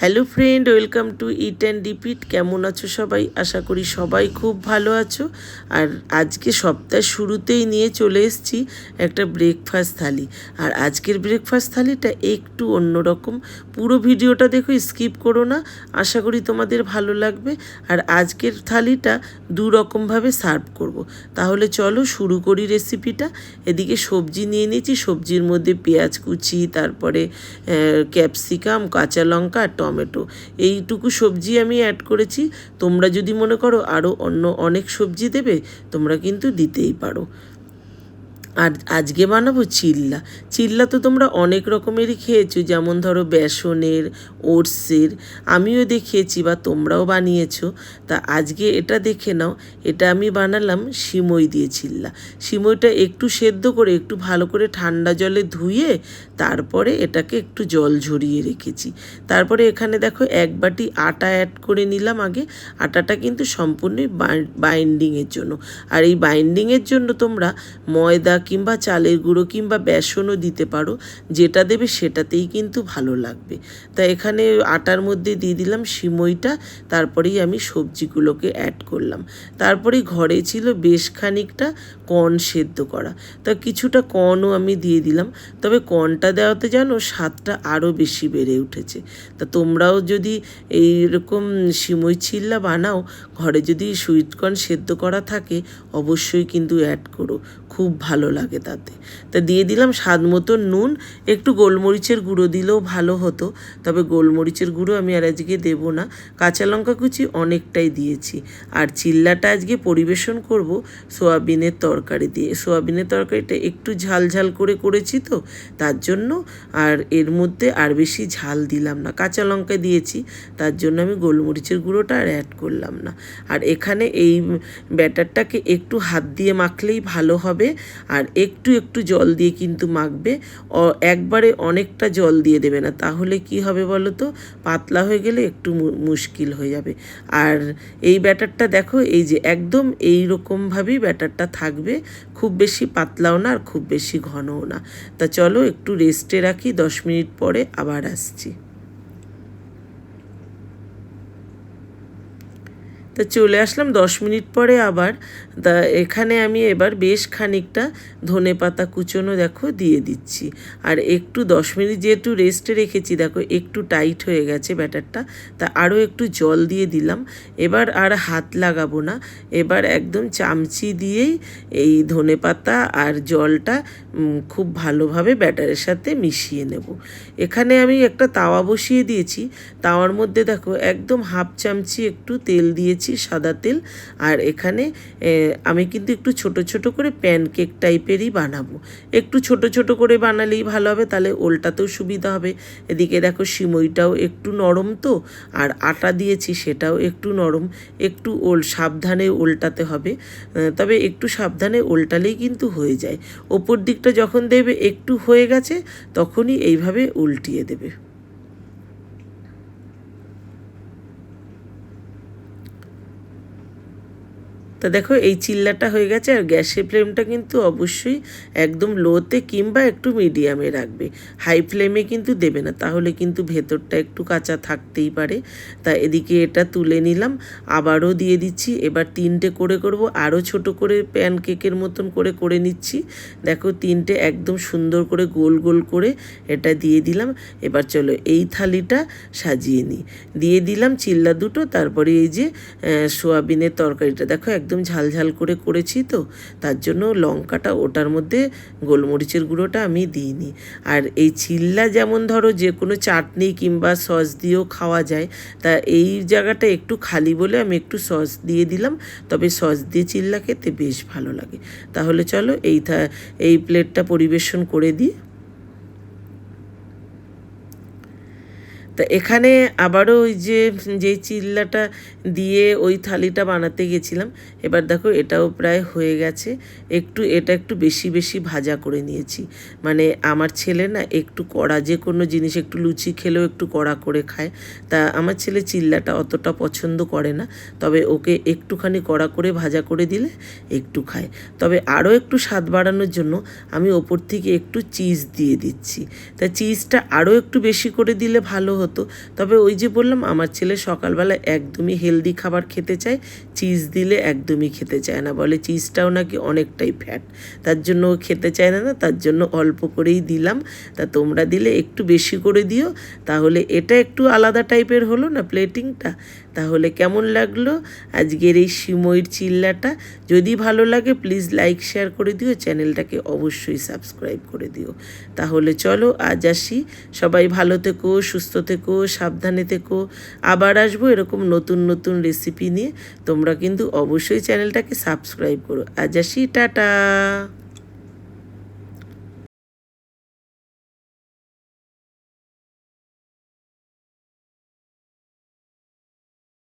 Hello friend welcome to eat and repeat কেমন আছো সবাই? আশা করি সবাই খুব ভালো আছো। আর আজকে সপ্তাহের শুরুতেই নিয়ে চলে এসেছি একটা ব্রেকফাস্ট থালি। আর আজকের ব্রেকফাস্ট থালিটা একটু অন্যরকম। পুরো ভিডিওটা দেখো স্কিপ করো না। আশা করি তোমাদের ভালো লাগবে। আর আজকের থালিটা দু রকমভাবে সার্ভ করব। তাহলে চলো শুরু করি রেসিপিটা এদিকে সবজি নিয়ে নিয়েছি। সবজির মধ্যে পেঁয়াজ কুচি, তারপরে ক্যাপসিকাম কাঁচা লঙ্কা টমেটো। এইটুকু সবজি আমি অ্যাড করেছি। তোমরা যদি মনে করো আরও অন্য অনেক সবজি দেবে, তোমরা কিন্তু দিতেই পারো। আর আজকে বানাবো চিল্লা। চিল্লা তো তোমরা অনেক রকমেরই খেয়েছো, যেমন ধরো বেসনের, ওটসের, আমিও দেখিয়েছি বা তোমরাও বানিয়েছো। তা আজকে এটা দেখে নাও, এটা আমি বানালাম সিমই দিয়ে চিল্লা। সিমইটা একটু সেদ্ধ করে, একটু ভালো করে ঠান্ডা জলে ধুয়ে তারপরে এটাকে একটু জল ঝরিয়ে রেখেছি। তারপরে এখানে দেখো এক বাটি আটা অ্যাড করে নিলাম আগে। আটাটা কিন্তু সম্পূর্ণই বাইন্ডিংয়ের জন্য। আর এই বাইন্ডিংয়ের জন্য তোমরা ময়দা কিংবা চালের গুঁড়ো কিংবা বেসনও দিতে পারো, যেটা দেবে সেটাতেই কিন্তু ভালো লাগবে। তা এখানে আটার মধ্যে দিয়ে দিলাম সিমইটা, তারপরেই আমি সবজিগুলোকে অ্যাড করলাম। তারপরে ঘরে ছিল বেশ খানিকটা কর্ন সেদ্ধ করা। তা কিছুটা কর্নও আমি দিয়ে দিলাম। তবে কর্নটা দেওয়াতে জানো স্বাদটা আরও বেশি বেড়ে উঠেছে। তা তোমরাও যদি এইরকম সিমই চিল্লা বানাও, ঘরে যদি সুইট কর্ন সেদ্ধ করা থাকে, অবশ্যই কিন্তু অ্যাড করো। খুব ভালো লাগে তাতে। তা দিয়ে দিলাম স্বাদ মতো নুন, একটু গোলমরিচের গুঁড়ো দিলেও ভালো হতো, তবে গোলমরিচের গুঁড়ো আমি আর আজকে দেবো না। কাঁচা লঙ্কা কুচি অনেকটাই দিয়েছি। আর চিল্লাটা আজকে পরিবেশন করব সোয়াবিনের তরকারি দিয়ে। সোয়াবিনের তরকারিটা একটু ঝাল ঝাল করে করেছি তো, তার জন্য আর এর মধ্যে আর বেশি ঝাল দিলাম না। কাঁচা লঙ্কা দিয়েছি, তার জন্য আমি গোলমরিচের গুঁড়োটা আর অ্যাড করলাম না। আর এখানে এই ব্যাটারটাকে একটু হাত দিয়ে মাখলেই ভালো হবে। আর একটু একটু জল দিয়ে কিন্তু মাখবে। একবারে অনেকটা জল দিয়ে দেবে না। তাহলে কি হবে বলো তো? পাতলা হয়ে গেলে একটু মুশকিল হয়ে যাবে। আর এই ব্যাটারটা দেখো, এই যে একদম এই রকমভাবেই ব্যাটারটা থাকবে। খুব বেশি পাতলাও না আর খুব বেশি ঘনও না। তা চলো একটু রেস্টে রাখি, দশ মিনিট পরে আবার আসছি। তা চলে আসলাম দশ মিনিট পরে আবার। তা এখানে আমি এবার বেশ খানিকটা ধনে পাতা কুচোনো দেখো দিয়ে দিচ্ছি। আর একটু দশ মিনিট যেহেতু রেস্টে রেখেছি, দেখো একটু টাইট হয়ে গেছে ব্যাটারটা। তা আরও একটু জল দিয়ে দিলাম। এবার আর হাত লাগাবো না। এবার একদম চামচি দিয়েই এই ধনে পাতা আর জলটা খুব ভালোভাবে ব্যাটারের সাথে মিশিয়ে নেব। এখানে আমি একটা তাওয়া বসিয়ে দিয়েছি। তাওয়ার মধ্যে দেখো একদম হাফ চামচি একটু তেল দিয়েছি। দিচ্ছি সাদা তেল। আর এখানে আমি কিন্তু একটু ছোট ছোট করে প্যানকেক টাইপেরই বানাবো। একটু ছোট ছোট করে বানালেই ভালো হবে, তাহলে ওলটাতেও সুবিধা হবে। এদিকে দেখো সিমইটাও একটু নরম তো, আর আটা দিয়েছি সেটাও একটু নরম। একটু ওল, সাবধানে ওলটাতে হবে। তবে একটু সাবধানে ওলটালেই কিন্তু হয়ে যায়। ওপর দিকটা যখন দেবে একটু হয়ে গেছে, তখনই এইভাবে উল্টিয়ে দেবে। তা দেখো, এই চিল্লাটা হয়ে গেছে আর গ্যাসের ফ্লেমটা কিন্তু অবশ্যই একদম লোতে কিংবা একটু মিডিয়ামে রাখবে। হাই ফ্লেমে কিন্তু দেবে না, তাহলে কিন্তু ভেতরটা একটু কাঁচা থাকতেই পারে। তা এদিকে এটা তুলে নিলাম, আবারও দিয়ে দিচ্ছি। এবার তিনটে করে করব, আরও ছোট করে প্যান কেকের মতন করে করে নিচ্ছি। দেখো, তিনটে একদম সুন্দর করে গোল গোল করে এটা দিয়ে দিলাম। এবার চলো এই থালিটা সাজিয়ে নিই। দিয়ে দিলাম চিল্লা দুটো, তারপরে এই যে সোয়াবিনের তরকারিটা। দেখো, একদম একদম ঝালঝাল করে করেছি তো, তার জন্য লঙ্কাটা ওটার মধ্যে গোলমরিচের গুঁড়োটা আমি দিইনি। আর এই চিল্লা যেমন ধরো যে কোনো চাটনি কিংবা সস দিয়েও খাওয়া যায়, তা এই জায়গাটা একটু খালি বলে আমি একটু সস দিয়ে দিলাম, তবে সস দিয়ে চিল্লা খেতে বেশ ভালো লাগে। তাহলে চলো এই এই প্লেটটা পরিবেশন করে দিই। তা এখানে আবারও ওই যে যে চিল্লাটা দিয়ে ওই থালিটা বানাতে গেছিলাম, এবার দেখো এটাও প্রায় হয়ে গেছে। একটু, এটা একটু বেশি বেশি ভাজা করে নিয়েছি। মানে আমার ছেলে না একটু কড়া, যে কোনো জিনিস একটু লুচি খেলেও একটু কড়া করে খায়। তা আমার ছেলে চিল্লাটা অতটা পছন্দ করে না, তবে ওকে একটুখানি কড়া করে ভাজা করে দিলে একটু খায়। তবে আরও একটু স্বাদ বাড়ানোর জন্য আমি ওপর থেকে একটু চিজ দিয়ে দিচ্ছি। তা চিজটা আরও একটু বেশি করে দিলে ভালো হতো। তবে ওই যে বললাম, আমার ছেলে সকালবেলা একদমই হেলদি খাবার খেতে চায় চিজ দিলে একদমই খেতে চায় না। বলে চিজটাও নাকি অনেকটাই ফ্যাট তার জন্য ও খেতে চায় না না, তার জন্য অল্প করেই দিলাম। তা তোমরা দিলে একটু বেশি করে দিও। তাহলে এটা একটু আলাদা টাইপের হলো না প্লেটিংটা তাহলে কেমন লাগল আজকের এই সিমইর চিল্লাটা? যদি ভালো লাগে প্লিজ লাইক শেয়ার করে দিও। চ্যানেলটাকে অবশ্যই সাবস্ক্রাইব করে দিও। তাহলে চলো, আজ আসি। সবাই ভালো থেকো, সুস্থ থেকো, সাবধানে থেকো। আবার আসব এরকম নতুন নতুন রেসিপি নিয়ে। তোমরা কিন্তু অবশ্যই চ্যানেলটাকে সাবস্ক্রাইব করো। আজ আসি, টাটা!